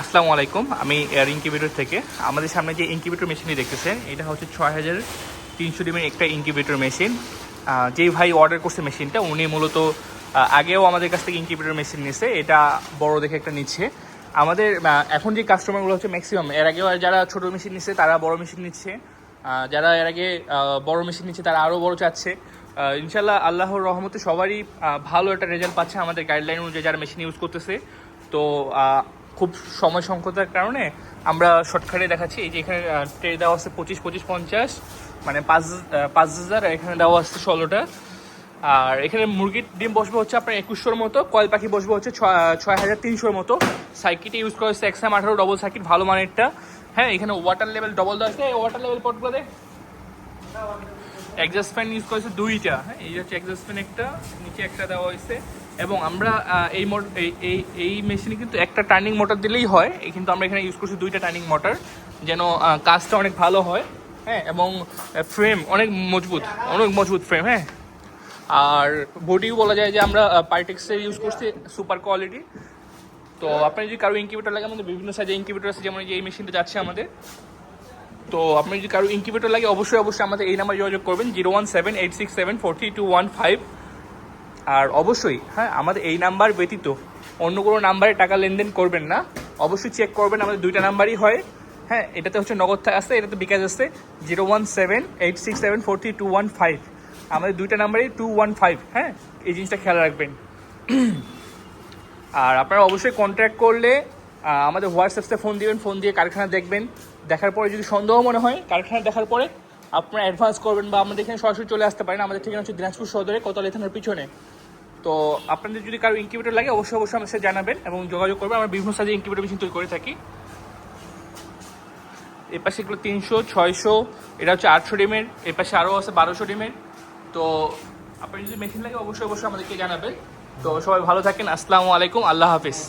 আসসালামু আলাইকুম, আমি এয়ার ইনকিউবেটর থেকে। আমাদের সামনে যে ইনকিউবেটর মেশিনটি দেখতেছেন, এটা হচ্ছে ছয় হাজার তিনশো ডিমের একটা ইনকিউবেটর মেশিন যেই ভাই অর্ডার করছে মেশিনটা উনি মূলত আগেও আমাদের কাছ থেকে ইনকিউবেটর মেশিন নিছে, এটা বড় দেখে একটা নিচ্ছে। আমাদের এখন যে কাস্টমারগুলো হচ্ছে ম্যাক্সিমাম এর আগেও যারা ছোট মেশিন নিচ্ছে, তারা বড় মেশিন নিচ্ছে। যারা এর আগে বড় মেশিন নিচ্ছে, তারা আরও বড় চাচ্ছে। ইনশাল্লাহ আল্লাহর রহমতে সবারই ভালো একটা রেজাল্ট পাচ্ছে আমাদের গাইডলাইন অনুযায়ী যারা মেশিন ইউজ করতেছে। তো খুব সময় সংকটের কারণে আমরা শর্টকাটে দেখাচ্ছি। এই যে এখানে ট্রে দেওয়া আছে পঁচিশ পঁচিশ, পঞ্চাশ মানে পাঁচ পাঁচ হাজার এখানে দেওয়া আছে ষোলোটা। আর এখানে মুরগির ডিম বসবে হচ্ছে আপনার একুশশোর মতো, কয়েল পাখি বসবে হচ্ছে ছয় ছয় হাজার তিনশোর মতো। সাইকিটে ইউজ করা হচ্ছে এক্সাম আঠারো ডবল সাইকিট ভালো মানেরটা। হ্যাঁ এখানে ওয়াটার লেভেল ডবল দেওয়া আছে ওয়াটার লেভেল পটগুলো দেখ এক্সাস্ট ফ্যান ইউজ করেছে দুইটা হ্যাঁ? এই হচ্ছে এক্সাস্ট ফ্যান একটা, নিচে একটা দেওয়া হয়েছে। এবং আমরা এই এই এই মেশিনে কিন্তু একটা টার্নিং মোটর দিলেই হয়। এই কিন্তু আমরা এখানে ইউজ করছি দুইটা টার্নিং মোটর যেন কাজটা অনেক ভালো হয় হ্যাঁ? এবং ফ্রেম অনেক মজবুত অনেক মজবুত ফ্রেম হ্যাঁ? আর বডিও বলা যায় যে আমরা পার্টেক্সের ইউজ করছি সুপার কোয়ালিটি তো আপনার যদি কারও ইনকিউবেটর লাগে, আমাদের বিভিন্ন সাইজের ইনকিউবেটর আছে, যেমন এই মেশিনটা যাচ্ছে আমাদের। তো আপনি যদি কারও ইনকিউবেটর লাগে, অবশ্যই অবশ্যই আমাদের এই নাম্বার যোগাযোগ করবেন zero one seven eight six seven four three two one five আর অবশ্যই হ্যাঁ আমাদের এই নাম্বার ব্যতীত অন্য কোনো নাম্বারে টাকা লেনদেন করবেন না। অবশ্যই চেক করবেন, আমাদের দুইটা নাম্বারই হয়। হ্যাঁ এটাতে হচ্ছে নগদ আছে, এটাতে বিকাশ আছে zero one seven eight six seven four three two one five আমাদের দুইটা নাম্বারই টু ওয়ান ফাইভ হ্যাঁ এই জিনিসটা খেয়াল রাখবেন। আর আপনারা অবশ্যই কন্ট্যাক্ট করলে আমাদের হোয়াটসঅ্যাপসে ফোন দিবেন, ফোন দিয়ে কারখানা দেখবেন। দেখার পরে যদি সন্দেহ মনে হয়, কারখানা দেখার পরে আপনারা অ্যাডভান্স করবেন বা আমাদের এখানে সরাসরি চলে আসতে পারেন। আমাদের ঠিকানা হচ্ছে দিনাজপুর সদরে কোতলে থানার পিছনে। তো আপনাদের যদি কারও ইনকিউবেটর লাগে, অবশ্যই অবশ্যই আমাদের সাথে জানাবেন এবং যোগাযোগ করবেন। আমরা বিভিন্ন সাইজে ইনকিউবেটর মেশিন তৈরি করে থাকি। এর পাশে এগুলো তিনশো, ছয়শো, এটা হচ্ছে আটশো ডিমের, এর পাশে আরও আছে বারোশো ডিমের। তো আপনার যদি মেশিন লাগে, অবশ্যই অবশ্যই আমাদেরকে জানাবেন। তো সবাই ভালো থাকেন। আসসালামু আলাইকুম। আল্লাহ হাফিজ।